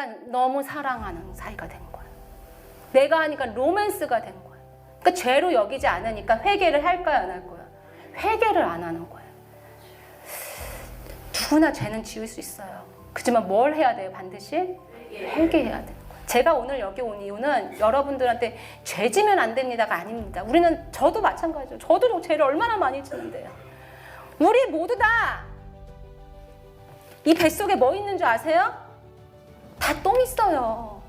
하니까 너무 사랑하는 사이가 된 거야. 내가 하니까 로맨스가 된 거야. 그러니까 죄로 여기지 않으니까 회개를 할까요, 안 할 거야? 회개를 안 하는 거예요. 누구나 죄는 지을 수 있어요. 그지만 뭘 해야 돼요, 반드시? 회개해야 거예요. 제가 오늘 여기 온 이유는 여러분들한테 죄 지면 안 됩니다가 아닙니다. 우리는 저도 마찬가지죠. 저도 죄를 얼마나 많이 지는데요. 우리 모두 다 이 뱃속에 뭐 있는 줄 아세요? 다 똥 있어요.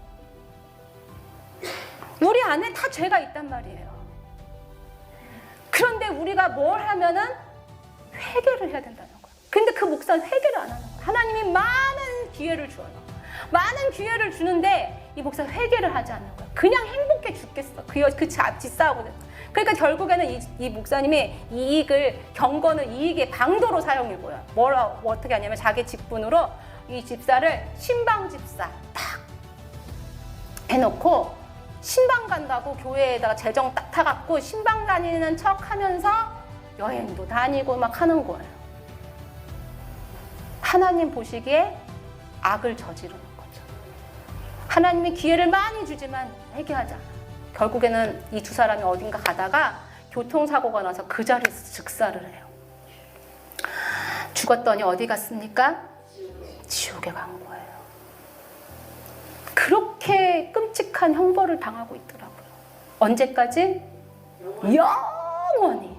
우리 안에 다 죄가 있단 말이에요. 그런데 우리가 뭘 하면은 회개를 해야 된다는 거예요. 근데 그 목사는 회개를 안 하는 거예요. 하나님이 많은 기회를 줘요. 많은 기회를 주는데 이 목사 는 회개를 하지 않는 거예요. 그냥 행복해 죽겠어. 그, 여- 그 자- 집사하고. 그러니까 결국에는 이, 이 목사님이 이익을 경건을 이익의 방도로 사용해 보여요. 뭐라 뭐 어떻게 하냐면 자기 직분으로 이 집사를 신방 집사 딱 해놓고 신방 간다고 교회에다가 재정 딱 타갖고 신방 다니는 척 하면서 여행도 다니고 막 하는 거예요. 하나님 보시기에 악을 저지르는 거죠. 하나님이 기회를 많이 주지만 회개하지 않아. 결국에는 이 두 사람이 어딘가 가다가 교통사고가 나서 그 자리에서 즉사를 해요. 죽었더니 어디 갔습니까? 지옥에 간 거예요. 그렇게 끔찍한 형벌을 당하고 있더라고요. 언제까지? 영원히.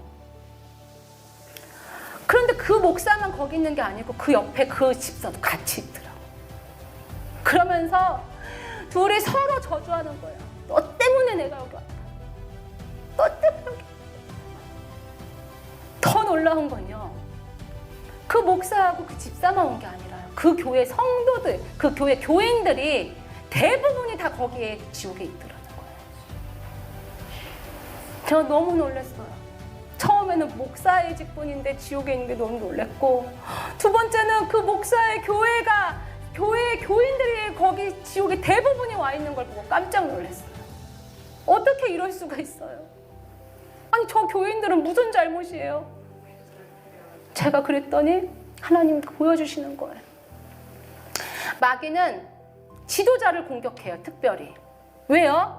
그런데 그 목사만 거기 있는 게 아니고 그 옆에 그 집사도 같이 있더라고요. 그러면서 둘이 서로 저주하는 거예요. 너 때문에 내가 여기 왔다. 너 때문에. 더 놀라운 건요. 그 목사하고 그 집사만 온 게 아니라요. 그 교회 성도들, 그 교회 교인들이 대부분이 다 거기에 지옥에 있더라는 거예요. 제가 너무 놀랐어요. 처음에는 목사의 직분인데 지옥에 있는데 너무 놀랬고, 두 번째는 그 목사의 교회가 교회 교인들이 거기 지옥에 대부분이 와 있는 걸 보고 깜짝 놀랐어요. 어떻게 이럴 수가 있어요? 아니 저 교인들은 무슨 잘못이에요? 제가 그랬더니 하나님 보여주시는 거예요. 마귀는 지도자를 공격해요, 특별히. 왜요?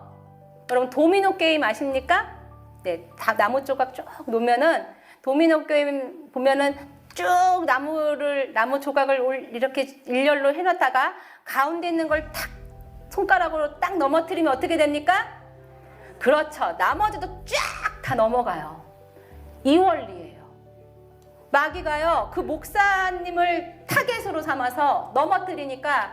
여러분 도미노 게임 아십니까? 네, 다 나무 조각 쭉 놓으면은 도미노 게임 보면은 쭉 나무를 나무 조각을 올- 이렇게 일렬로 해놨다가 가운데 있는 걸 탁 손가락으로 딱 넘어뜨리면 어떻게 됩니까? 그렇죠. 나머지도 쫙 다 넘어가요. 이 원리예요. 마귀가요 그 목사님을 타겟으로 삼아서 넘어뜨리니까